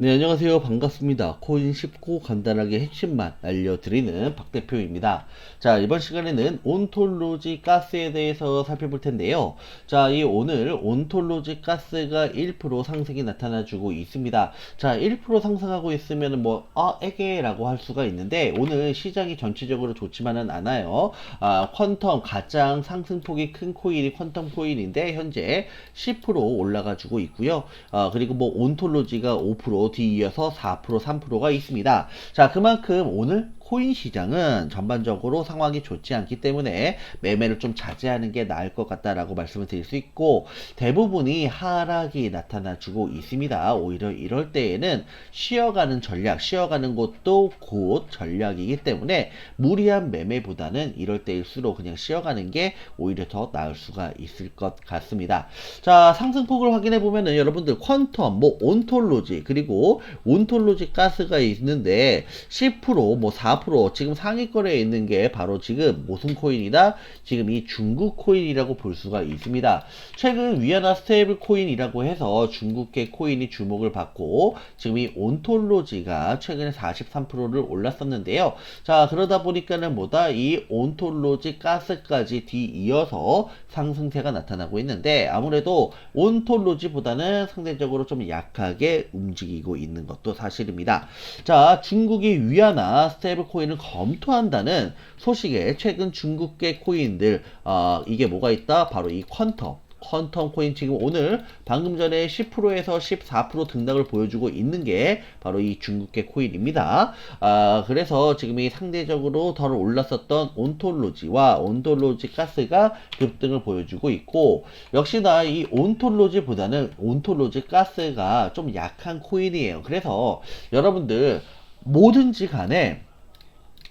네, 안녕하세요. 반갑습니다. 코인 쉽고 간단하게 핵심만 알려드리는 박 대표입니다. 자, 이번 시간에는 온톨로지 가스에 대해서 살펴볼 텐데요. 자, 이 오늘 온톨로지 가스가 1% 상승이 나타나주고 있습니다. 자, 1% 상승하고 있으면 뭐, 아, 에게라고 할 수가 있는데, 오늘 시장이 전체적으로 좋지만은 않아요. 아, 퀀텀, 가장 상승폭이 큰 코인이 퀀텀 코인인데, 현재 10% 올라가주고 있고요. 아, 그리고 뭐, 온톨로지가 5%, 뒤이어서 4%, 3%가 있습니다. 자, 그만큼 오늘 코인 시장은 전반적으로 상황이 좋지 않기 때문에 매매를 좀 자제하는 게 나을 것 같다라고 말씀을 드릴 수 있고 대부분이 하락이 나타나주고 있습니다. 오히려 이럴 때에는 쉬어가는 전략, 쉬어가는 것도 곧 전략이기 때문에 무리한 매매보다는 이럴 때일수록 그냥 쉬어가는 게 오히려 더 나을 수가 있을 것 같습니다. 자, 상승폭을 확인해 보면은 여러분들 퀀텀, 뭐 온톨로지 그리고 온톨로지 가스가 있는데 10%뭐 4% 지금 상위권에 있는 게 바로 지금 모순 코인이다. 지금 이 중국 코인이라고 볼 수가 있습니다. 최근 위안화 스테이블 코인이라고 해서 중국계 코인이 주목을 받고 지금 이 온톨로지가 최근에 43%를 올랐었는데요. 자, 그러다 보니까는 뭐다 이 온톨로지 가스까지 뒤이어서 상승세가 나타나고 있는데 아무래도 온톨로지보다는 상대적으로 좀 약하게 움직이고 있는 것도 사실입니다. 자, 중국이 위안화 스테이블 코인을 검토한다는 소식에 최근 중국계 코인들 어, 이게 뭐가 있다? 바로 이 퀀텀 퀀텀 코인 지금 오늘 방금 전에 10%에서 14% 등락을 보여주고 있는 게 바로 이 중국계 코인입니다. 아, 그래서 지금 이 상대적으로 덜 올랐었던 온톨로지와 온톨로지 가스가 급등을 보여주고 있고 역시나 이 온톨로지보다는 온톨로지 가스가 좀 약한 코인이에요. 그래서 여러분들 뭐든지 간에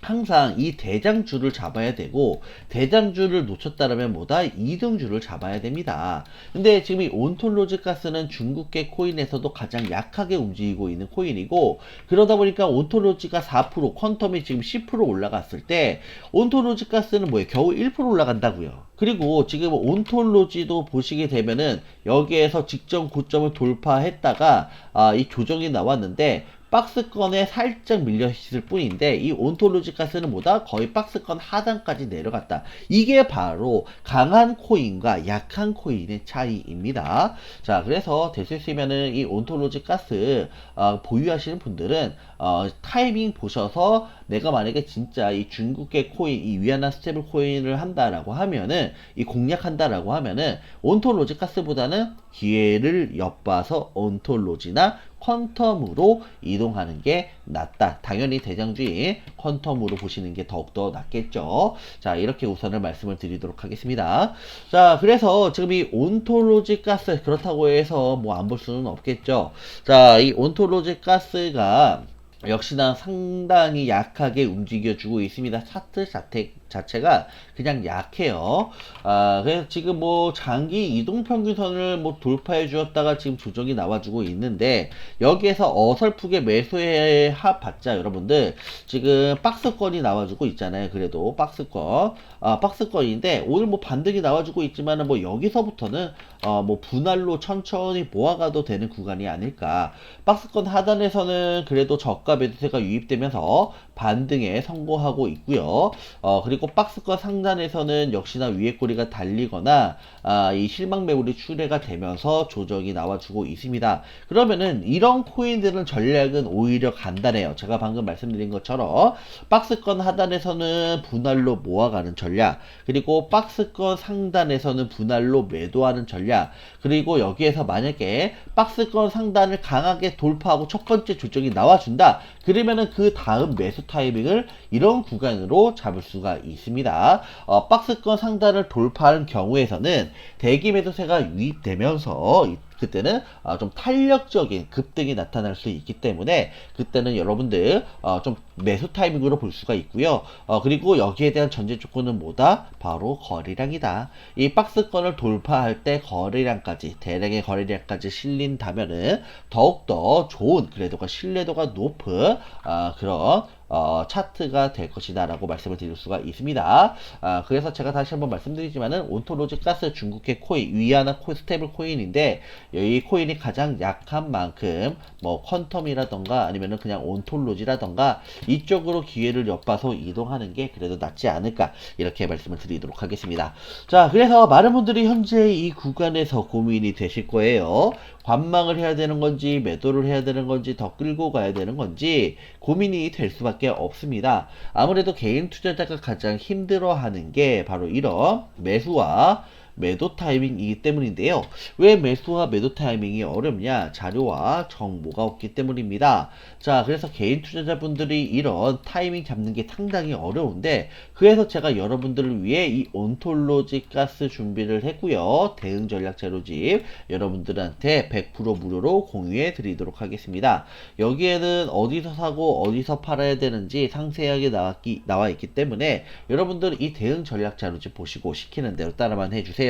항상 이 대장주를 잡아야 되고 대장주를 놓쳤다라면 뭐다 이등주를 잡아야 됩니다. 근데 지금 이 온톨로지 가스는 중국계 코인에서도 가장 약하게 움직이고 있는 코인이고 그러다 보니까 온톨로지가 4% 퀀텀이 지금 10% 올라갔을 때 온톨로지 가스는 뭐예요? 겨우 1% 올라간다고요. 그리고 지금 온톨로지도 보시게 되면은 여기에서 직전 고점을 돌파했다가 아, 이 조정이 나왔는데 박스권에 살짝 밀려 있을 뿐인데 이 온톨로지 가스는 뭐다 거의 박스권 하단까지 내려갔다. 이게 바로 강한 코인과 약한 코인의 차이입니다. 자, 그래서 될 수 있으면은 이 온톨로지 가스 어, 보유하시는 분들은 어, 타이밍 보셔서 내가 만약에 진짜 이 중국계 코인, 이 위안화 스테이블 코인을 한다라고 하면은 이 공략한다라고 하면은 온톨로지 가스보다는 기회를 엿봐서 온톨로지나 퀀텀으로 이동하는 게 낫다. 당연히 대장주인 퀀텀으로 보시는 게 더욱더 낫겠죠. 자, 이렇게 우선을 말씀을 드리도록 하겠습니다. 자, 그래서 지금 이 온톨로지 가스, 그렇다고 해서 뭐 안 볼 수는 없겠죠. 자, 이 온톨로지 가스가 역시나 상당히 약하게 움직여주고 있습니다. 차트 자택 자체가 그냥 약해요. 아, 그래서 지금 뭐 장기 이동 평균선을 뭐 돌파해 주었다가 지금 조정이 나와주고 있는데 여기에서 어설프게 매수해 봤자 여러분들 지금 박스권이 나와주고 있잖아요. 그래도 박스권, 아, 박스권인데 오늘 뭐 반등이 나와주고 있지만은 뭐 여기서부터는 어, 뭐 분할로 천천히 모아가도 되는 구간이 아닐까. 박스권 하단에서는 그래도 저가 매수세가 유입되면서 반등에 성공하고 있고요. 어, 그리고 박스권 상단에서는 역시나 위에 꼬리가 달리거나 아, 이 실망 매물이 출회가 되면서 조정이 나와주고 있습니다. 그러면은 이런 코인들은 전략은 오히려 간단해요. 제가 방금 말씀드린 것처럼 박스권 하단에서는 분할로 모아가는 전략, 그리고 박스권 상단에서는 분할로 매도하는 전략, 그리고 여기에서 만약에 박스권 상단을 강하게 돌파하고 첫 번째 조정이 나와준다. 그러면은 그 다음 매수 타이밍을 이런 구간으로 잡을 수가 있습니다. 어, 박스권 상단을 돌파하는 경우에서는 대기 매도세가 유입되면서 그때는 어, 좀 탄력적인 급등이 나타날 수 있기 때문에 그때는 여러분들 어, 좀 매수 타이밍으로 볼 수가 있고요. 어, 그리고 여기에 대한 전제 조건은 뭐다? 바로 거래량이다. 이 박스권을 돌파할 때 거래량까지 대량의 거래량까지 실린다면은 더욱더 좋은 그래도가 신뢰도가 높은 어, 그런 어, 차트가 될 것이다라고 말씀을 드릴 수가 있습니다. 아, 그래서 제가 다시 한번 말씀드리지만은 온토로지 가스 중국계 코인 위아나 코 스테이블 코인인데 이 코인이 가장 약한 만큼 뭐 퀀텀이라던가 아니면은 그냥 온톨로지라던가 이쪽으로 기회를 엿봐서 이동하는 게 그래도 낫지 않을까 이렇게 말씀을 드리도록 하겠습니다. 자, 그래서 많은 분들이 현재 이 구간에서 고민이 되실 거예요. 관망을 해야 되는 건지 매도를 해야 되는 건지 더 끌고 가야 되는 건지 고민이 될 수밖에 없습니다. 아무래도 개인 투자자가 가장 힘들어하는 게 바로 이런 매수와 매도 타이밍이기 때문인데요. 왜 매수와 매도 타이밍이 어렵냐? 자료와 정보가 없기 때문입니다. 자, 그래서 개인 투자자분들이 이런 타이밍 잡는 게 상당히 어려운데, 그래서 제가 여러분들을 위해 이 온톨로지 가스 준비를 했고요. 대응 전략 자료집 여러분들한테 100% 무료로 공유해 드리도록 하겠습니다. 여기에는 어디서 사고 어디서 팔아야 되는지 상세하게 나왔기, 나와 있기 때문에 여러분들 이 대응 전략 자료집 보시고 시키는 대로 따라만 해주세요.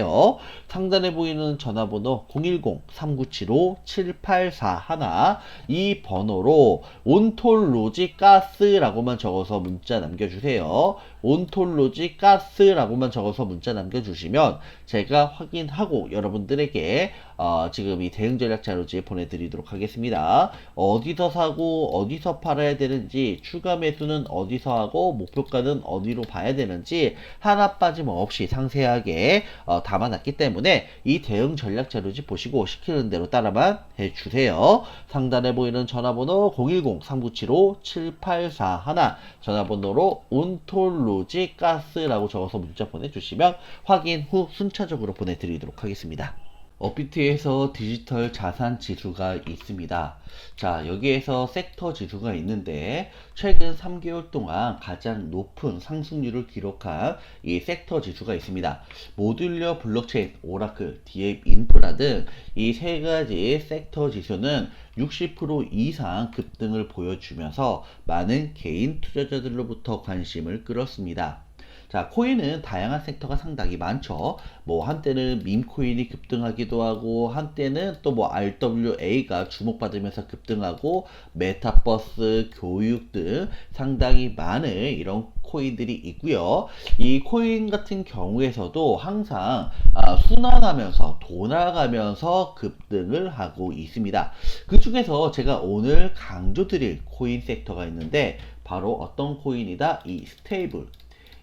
상단에 보이는 전화번호 010-3975-7841 이 번호로 온톨로지 가스라고만 적어서 문자 남겨주세요. 온톨로지 가스라고만 적어서 문자 남겨주시면 제가 확인하고 여러분들에게 어, 지금 이 대응 전략 자료지 보내드리도록 하겠습니다. 어디서 사고 어디서 팔아야 되는지 추가 매수는 어디서 하고 목표가는 어디로 봐야 되는지 하나 빠짐없이 상세하게 어, 담아놨기 때문에 이 대응 전략 자료지 보시고 시키는 대로 따라만 해주세요. 상단에 보이는 전화번호 010-3975-7841 전화번호로 온톨로지 가스라고 적어서 문자 보내주시면 확인 후 순차적으로 보내드리도록 하겠습니다. 업비트에서 디지털 자산 지수가 있습니다. 자, 여기에서 섹터 지수가 있는데, 최근 3개월 동안 가장 높은 상승률을 기록한 이 섹터 지수가 있습니다. 모듈러 블록체인, 오라클, 디앱 인프라 등 이 세 가지 섹터 지수는 60% 이상 급등을 보여주면서 많은 개인 투자자들로부터 관심을 끌었습니다. 자, 코인은 다양한 섹터가 상당히 많죠. 뭐, 한때는 밈코인이 급등하기도 하고, 한때는 또 뭐, RWA가 주목받으면서 급등하고, 메타버스, 교육 등 상당히 많은 이런 코인들이 있고요. 이 코인 같은 경우에서도 항상 아, 순환하면서 돌아가면서 급등을 하고 있습니다. 그 중에서 제가 오늘 강조드릴 코인 섹터가 있는데 바로 어떤 코인이다? 이 스테이블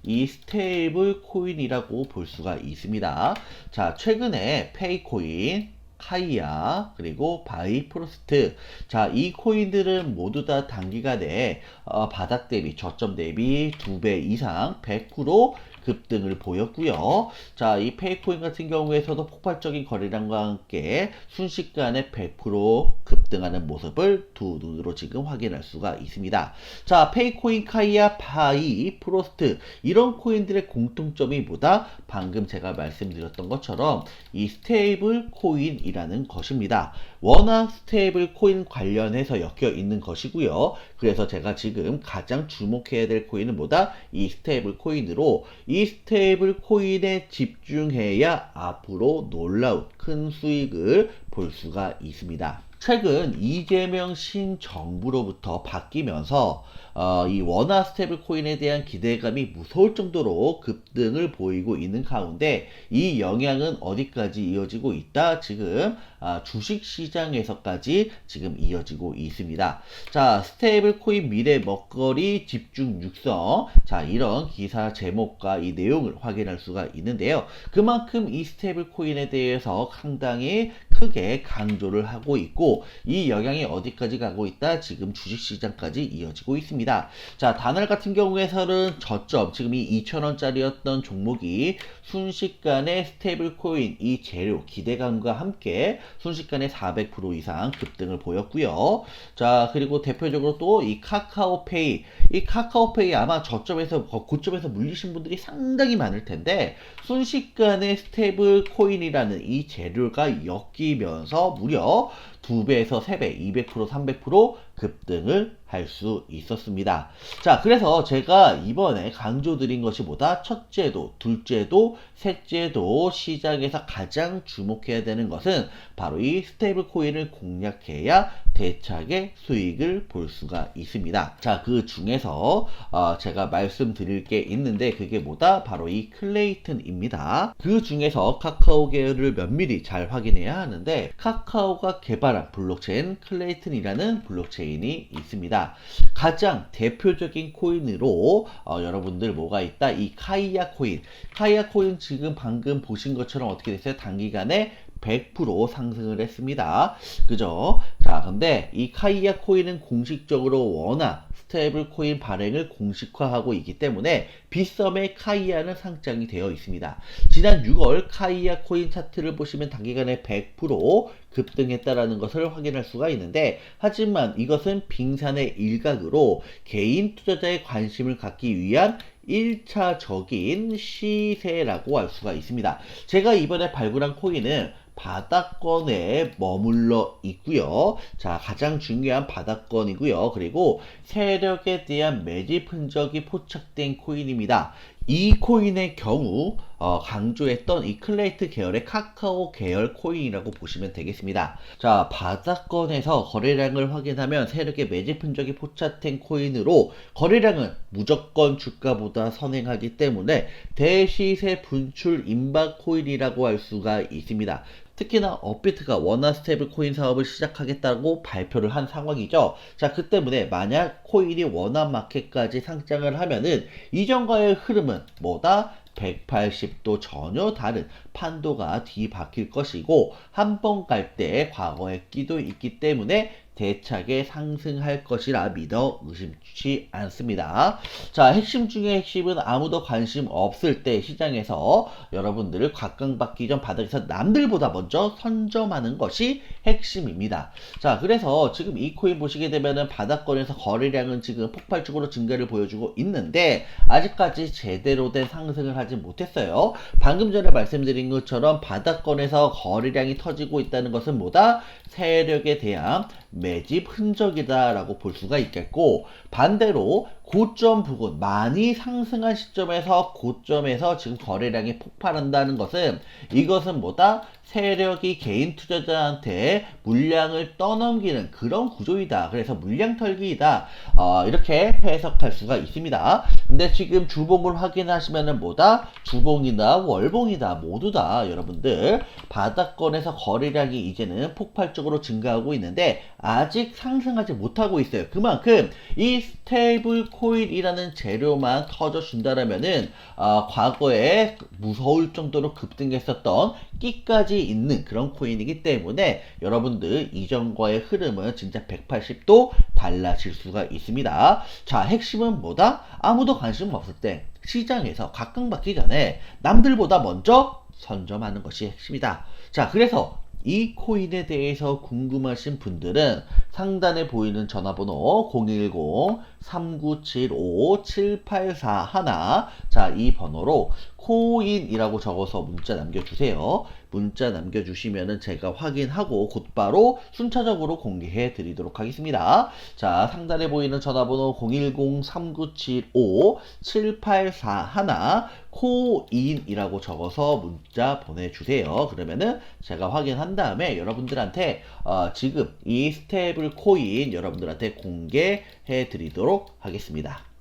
이 스테이블 코인이라고 볼 수가 있습니다. 자, 최근에 페이코인, 카이아, 그리고 바이프로스트. 자, 이 코인들은 모두 다 단기간에 어, 바닥 대비, 저점 대비 2배 이상 100% 급등을 보였고요. 자, 이 페이코인 같은 경우에서도 폭발적인 거래량과 함께 순식간에 100% 급등하는 모습을 두 눈으로 지금 확인할 수가 있습니다. 자, 페이코인, 카이아, 파이, 프로스트 이런 코인들의 공통점이 뭐다? 방금 제가 말씀드렸던 것처럼 이 스테이블 코인이라는 것입니다. 워낙 스테이블 코인 관련해서 엮여 있는 것이고요. 그래서 제가 지금 가장 주목해야 될 코인은 뭐다? 이 스테이블 코인으로 이 스테이블 코인에 집중해야 앞으로 놀라운 큰 수익을 볼 수가 있습니다. 최근 이재명 신정부로부터 바뀌면서 어, 이 원화 스테이블 코인에 대한 기대감이 무서울 정도로 급등을 보이고 있는 가운데 이 영향은 어디까지 이어지고 있다? 지금 아, 주식 시장에서까지 지금 이어지고 있습니다. 자, 스테이블 코인 미래 먹거리 집중 육성. 자, 이런 기사 제목과 이 내용을 확인할 수가 있는데요. 그만큼 이 스테이블 코인에 대해서 상당히 크게 강조를 하고 있고 이 영향이 어디까지 가고 있다? 지금 주식 시장까지 이어지고 있습니다. 자, 다날 같은 경우에서는 저점, 지금 이 2,000원짜리였던 종목이 순식간에 스테이블 코인, 이 재료, 기대감과 함께 순식간에 400% 이상 급등을 보였고요. 자, 그리고 대표적으로 또 이 카카오페이, 이 카카오페이 아마 저점에서, 고점에서 물리신 분들이 상당히 많을 텐데, 순식간에 스테이블 코인이라는 이 재료가 엮이 면서 무려 2배에서 3배, 200%, 300% 급등을 할 수 있었습니다. 자, 그래서 제가 이번에 강조드린 것이 뭐다? 첫째도, 둘째도, 셋째도 시장에서 가장 주목해야 되는 것은 바로 이 스테이블 코인을 공략해야 대차게 수익을 볼 수가 있습니다. 자, 그 중에서 어, 제가 말씀드릴 게 있는데 그게 뭐다? 바로 이 클레이튼입니다. 그 중에서 카카오 계열을 면밀히 잘 확인해야 하는데 카카오가 개발 한 블록체인 클레이튼이라는 블록체인이 있습니다. 가장 대표적인 코인으로 어, 여러분들 뭐가 있다? 이 카이아 코인. 카이아 코인 지금 방금 보신 것처럼 어떻게 됐어요? 단기간에 100% 상승을 했습니다. 그죠? 자, 근데 이 카이아 코인은 공식적으로 워낙 스테이블 코인 발행을 공식화하고 있기 때문에 빗썸의 카이아는 상장이 되어 있습니다. 지난 6월 카이아 코인 차트를 보시면 단기간에 100% 급등했다라는 것을 확인할 수가 있는데 하지만 이것은 빙산의 일각으로 개인 투자자의 관심을 갖기 위한 1차적인 시세라고 할 수가 있습니다. 제가 이번에 발굴한 코인은 바닥권에 머물러 있고요. 자, 가장 중요한 바닥권이고요. 그리고 세력에 대한 매집 흔적이 포착된 코인입니다. 이 코인의 경우 어, 강조했던 이 클레이트 계열의 카카오 계열 코인이라고 보시면 되겠습니다. 자, 바닥권에서 거래량을 확인하면 세력의 매집 흔적이 포착된 코인으로 거래량은 무조건 주가보다 선행하기 때문에 대시세 분출 임박 코인이라고 할 수가 있습니다. 특히나 업비트가 원화 스테이블 코인 사업을 시작하겠다고 발표를 한 상황이죠. 자, 그 때문에 만약 코인이 원화 마켓까지 상장을 하면은 이전과의 흐름은 뭐다? 180도 전혀 다른 판도가 뒤바뀔 것이고 한 번 갈 때 과거의 끼도 있기 때문에 대차게 상승할 것이라 믿어 의심치 않습니다. 자, 핵심 중에 핵심은 아무도 관심 없을 때 시장에서 여러분들을 각광받기 전 바닥에서 남들보다 먼저 선점하는 것이 핵심입니다. 자, 그래서 지금 이 코인 보시게 되면은 바닥권에서 거래량은 지금 폭발적으로 증가를 보여주고 있는데 아직까지 제대로 된 상승을 하지 못했어요. 방금 전에 말씀드린 것처럼 바닥권에서 거래량이 터지고 있다는 것은 뭐다? 세력에 대한 매집 흔적이다라고 볼 수가 있겠고 반대로 고점 부근 많이 상승한 시점에서 고점에서 지금 거래량이 폭발한다는 것은 이것은 뭐다? 세력이 개인 투자자한테 물량을 떠넘기는 그런 구조이다. 그래서 물량 털기이다. 어, 이렇게 해석할 수가 있습니다. 근데 지금 주봉을 확인하시면은 뭐다? 주봉이다, 월봉이다, 모두 다 여러분들 바닥권에서 거래량이 이제는 폭발적으로 증가하고 있는데 아직 상승하지 못하고 있어요. 그만큼 이 스테이블 코인이라는 재료만 터져 준다라면은 어, 과거에 무서울 정도로 급등했었던 끼까지 있는 그런 코인이기 때문에 여러분들 이전과의 흐름은 진짜 180도 달라질 수가 있습니다. 자, 핵심은 뭐다? 아무도 관심 없을 때 시장에서 각광받기 전에 남들보다 먼저 선점하는 것이 핵심이다. 자, 그래서 이 코인에 대해서 궁금하신 분들은 상단에 보이는 전화번호 010-3975-7841 자, 이 번호로 코인이라고 적어서 문자 남겨주세요. 문자 남겨주시면은 제가 확인하고 곧바로 순차적으로 공개해 드리도록 하겠습니다. 자, 상단에 보이는 전화번호 010-3975-7841 코인이라고 적어서 문자 보내주세요. 그러면은 제가 확인한 다음에 여러분들한테 어, 지금 이 스테이블 코인 여러분들한테 공개해 드리 하겠습니다.